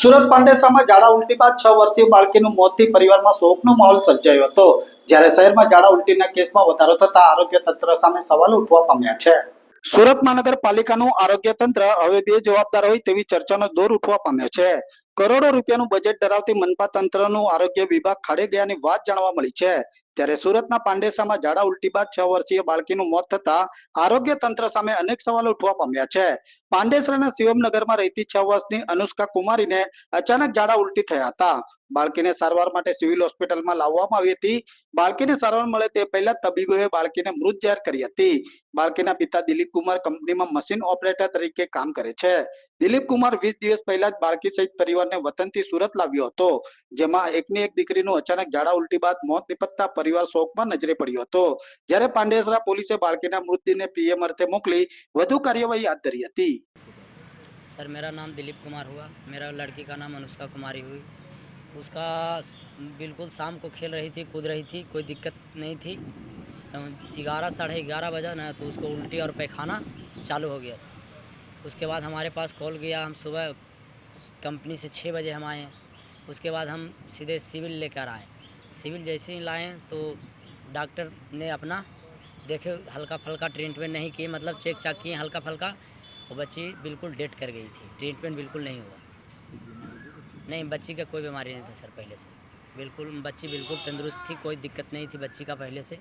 સુરત પાંડેસરામાં ઝાડા ઉલટી બાદ છ વર્ષીય બાળકીનું મોતથી પરિવારમાં શોકનો માહોલ સર્જાયો હતો. જ્યારે શહેરમાં ઝાડા ઉલટીના કેસમાં વધારો થતા આરોગ્ય તંત્ર સામે સવાલ ઉઠવા પામ્યા છે. સુરત મહાનગરપાલિકાનું આરોગ્ય તંત્ર હવે બે જવાબદાર હોય તેવી ચર્ચાનો દોર ઉઠવા પામ્યો છે. કરોડો રૂપિયાનું બજેટ ધરાવતી મનપા તંત્રનું આરોગ્ય વિભાગ ખાડે ગયાની વાત જાણવા મળી છે. ત્યારે સુરતના પાંડેસરામાં ઝાડા ઉલટી બાદ છ વર્ષીય બાળકીનું મોત થતા આરોગ્ય તંત્ર સામે અનેક સવાલો ઉઠવા પામ્યા છે. પાંડેસરાના શિવમનગરમાં રહેતી છ વર્ષની અનુષ્કા કુમારીને અચાનક ઝાડા ઉલટી થયા હતા. બાળકીને સારવાર માટે સિવિલ હોસ્પિટલમાં લાવવામાં આવી હતી. બાળકીને સારવાર મળે તે પહેલા તબીબોએ બાળકીને મૃત જાહેર કરી હતી. બાળકીના પિતા દિલીપ કુમાર કંપનીમાં મશીન ઓપરેટર તરીકે કામ કરે છે. દિલીપ કુમાર વીસ દિવસ પહેલા જ બાળકી સહિત પરિવારને વતનથી સુરત લાવ્યો હતો. જેમાં એકની એક દીકરીનું અચાનક ઝાડા ઉલટી બાદ મોત નિપજતા પરિવાર શોકમાં નજરે પડ્યો હતો. જ્યારે પાંડેસરા પોલીસે બાળકીના મૃતદેહને પીએમ અર્થે મોકલી વધુ કાર્યવાહી હાથ ધરી હતી. सर, मेरा नाम दिलीप कुमार हुआ। मेरा लड़की का नाम अनुष्का कुमारी हुई। उसका बिल्कुल शाम को खेल रही थी, कूद रही थी, कोई दिक्कत नहीं थी। ग्यारह, साढ़े ग्यारह बजा ना तो उसको उल्टी और पैखाना चालू हो गया सर। उसके बाद हमारे पास कॉल गया, हम सुबह कंपनी से छः बजे हम आए। उसके बाद हम सीधे सिविल लेकर आए। सिविल जैसे ही लाए तो डॉक्टर ने अपना देखे हल्का फल्का ट्रीटमेंट नहीं किए मतलब चेक चाक किए हल्का फल्का वो बच्ची बिल्कुल डेट कर गई थी। ट्रीटमेंट बिल्कुल नहीं हुआ। नहीं, बच्ची का कोई बीमारी नहीं था सर, पहले से। बिल्कुल, बच्ची बिल्कुल तंदुरुस्त थी, कोई दिक्कत नहीं थी बच्ची का पहले से।